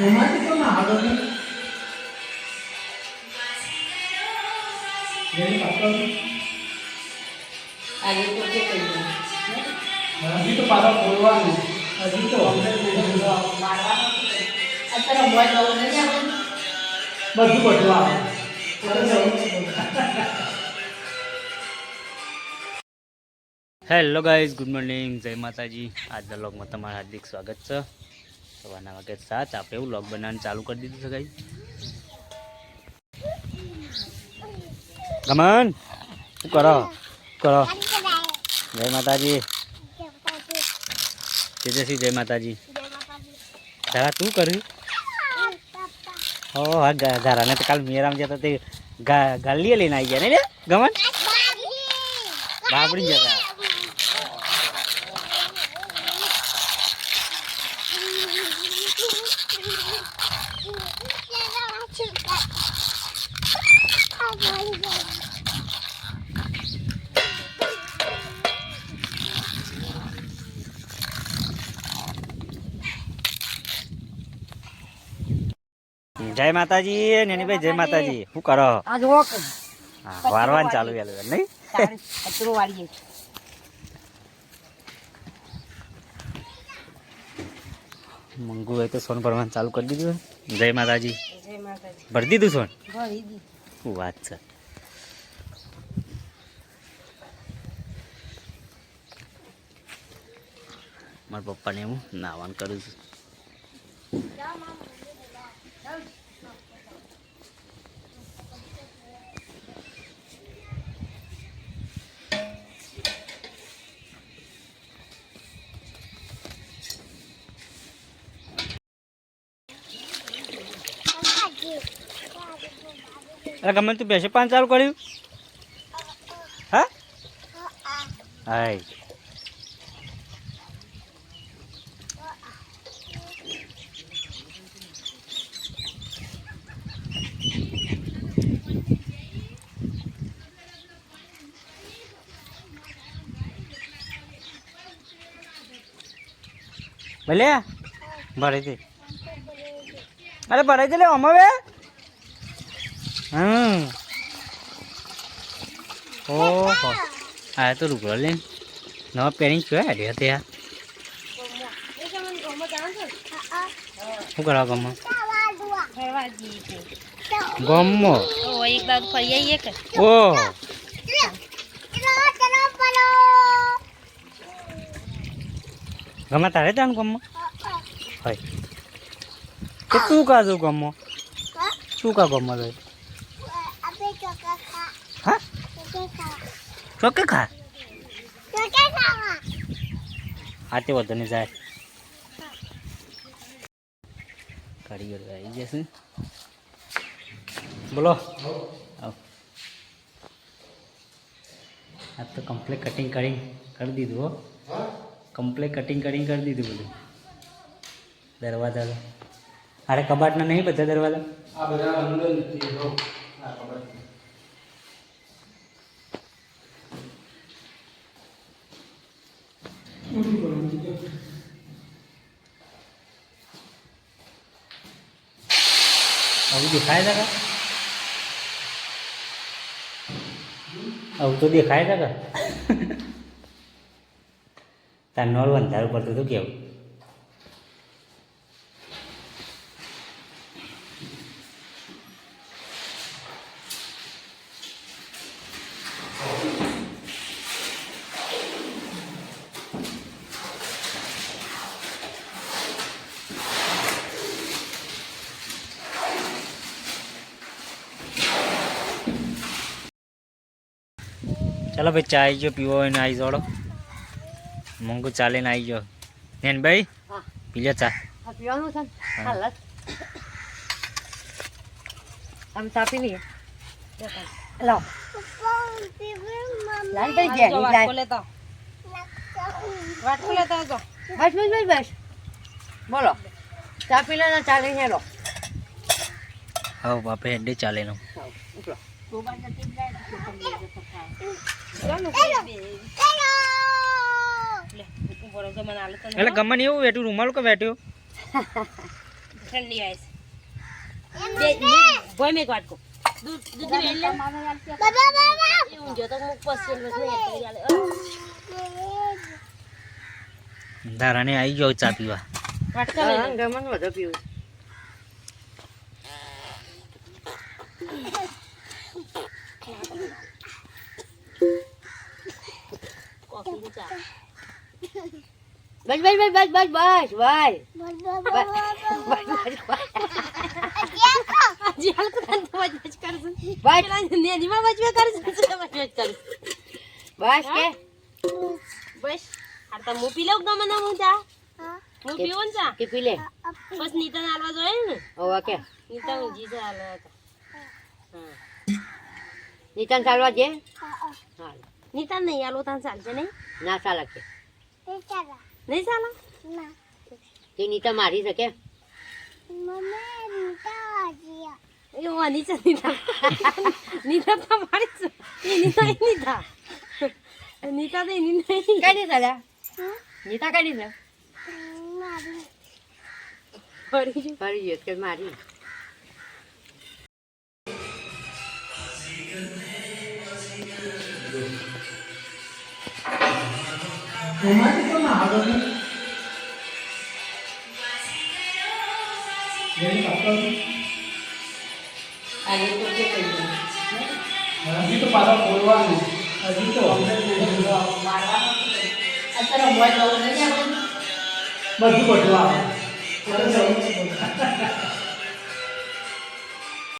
એમાંથી તો ના હાલો ને જેની પાછળ આજે તો કે કહી દઉં. હજી તો પાછા બોલવાનું હજી તો આવવાનો. બધું બધું હેલો ગાઈઝ, ગુડ મોર્નિંગ જય માતાજી આજના વ્લોગમાં તમારું હાર્દિક સ્વાગત છે સવારના વાગે સાત. આપણે એવું લોગ બનાવવાનું ચાલુ કરી દીધું છે ગાઈ ગમન શું કરો? કરો? જય માતાજી. તેજસ્વી જય માતાજી. ધારા તું કર્યું હો હા ધારાને તો કાલ મેરામ જતા તે ગાલીએ લઈને આવી ગયા ને ગમન? બાબડી જતા. જય માતાજી નેનીભાઈ જય માતાજી. શું કરો? આ હા વારવાનું ચાલુ વેલું નહીં? કચરો વાળીએ મંગુ હોય તો સોન ભરવાનું ચાલુ કરી દીધું જય માતાજી. જય માતાજી. ભરી દીધું સોન? ભરી વાત છે? મારા પપ્પાને હું નાવાન કરું છું. અરે ગમે તું બેસે પાન ચાલુ કર્યું? હા? હાય. ભલે? ભરાઈ દે. અરે ભરાઈ દે લે બે હમ. ઓહો. આ તો રૂગડો લઈને નવા પેરિંગ જોયા તે આ શું કરવા ગમો? ફરવા જઈએ છે ગમો. એક બાજુ ફરી આવીએ કે ઓહો ગમે તારે જાણ ગમો? હોય. તો તું કા જો ગમો? શું કા ગમો રે હા ચોકે ખા. હા તે વધુ જાય કારીગર આવી જશે બોલો. આવ. આ તો કમ્પ્લીટ કટિંગ કરી કરી દીધું હો. કમ્પ્લીટ કટિંગ કરીને કરી દીધું બધું. દરવાજા અરે કબાટના નહીં બધા દરવાજા? આ બધા અંદર નથી હો આ ખબર છે. બધું કરવાનું છે. આવું દેખાય છે કા આવું તો દેખાય છે કા તાર નોલ અંધારું પડતું હતું કેવું ચાલો ભાઈ ચા આવી ગયો પીવો હોય ને આવી જોડો મોંઘું ચાલીને આવી ગયો. નેન ભાઈ હા. પીજો ચા. બોલો. ચા પી લો ને ચા લઈને હેલો. હા બાપે હેડે ચાલે નો ઉપલો લે ઉપર તો મને આલે તને એટલે ગમન એવું વેટ્યું રૂમાલ કે વેટ્યો ઠંડી આવે ભોય મેં એક વાટકો દૂધ દૂધ વેલ લે એ તો મુક એટલે ચા પીવા. ગમન વધુ પીવું બસ બસ બસ બસ બસ બસ તો બસ કે? બસ. આ તો હું પી લઉં ગમે ના હું ચા? હું. પીવું ને ચા? કે પી લે. બસ નીતા હાલવા જોઈએ ને? હોવા કે. નીતા હાલવા તો. જે હા. નીતા નહીં હાલો તાન ચાલશે નહીં? ના ચાલે કે. નહીં ચાલો. તે નીતા મારી શકે એ વાની છે નીતા. નીતા તો મારી છે. એ નીતા એ નીતા. નીતા તો એની નહીં કઈ નહીં ચાલ્યા નીતા કઈ નહીં ફરી. ફરી કે મારી? એમાંથી તો ના આગળ હજી તો પાછા બોલવાનું. હજી તો બધું બધું.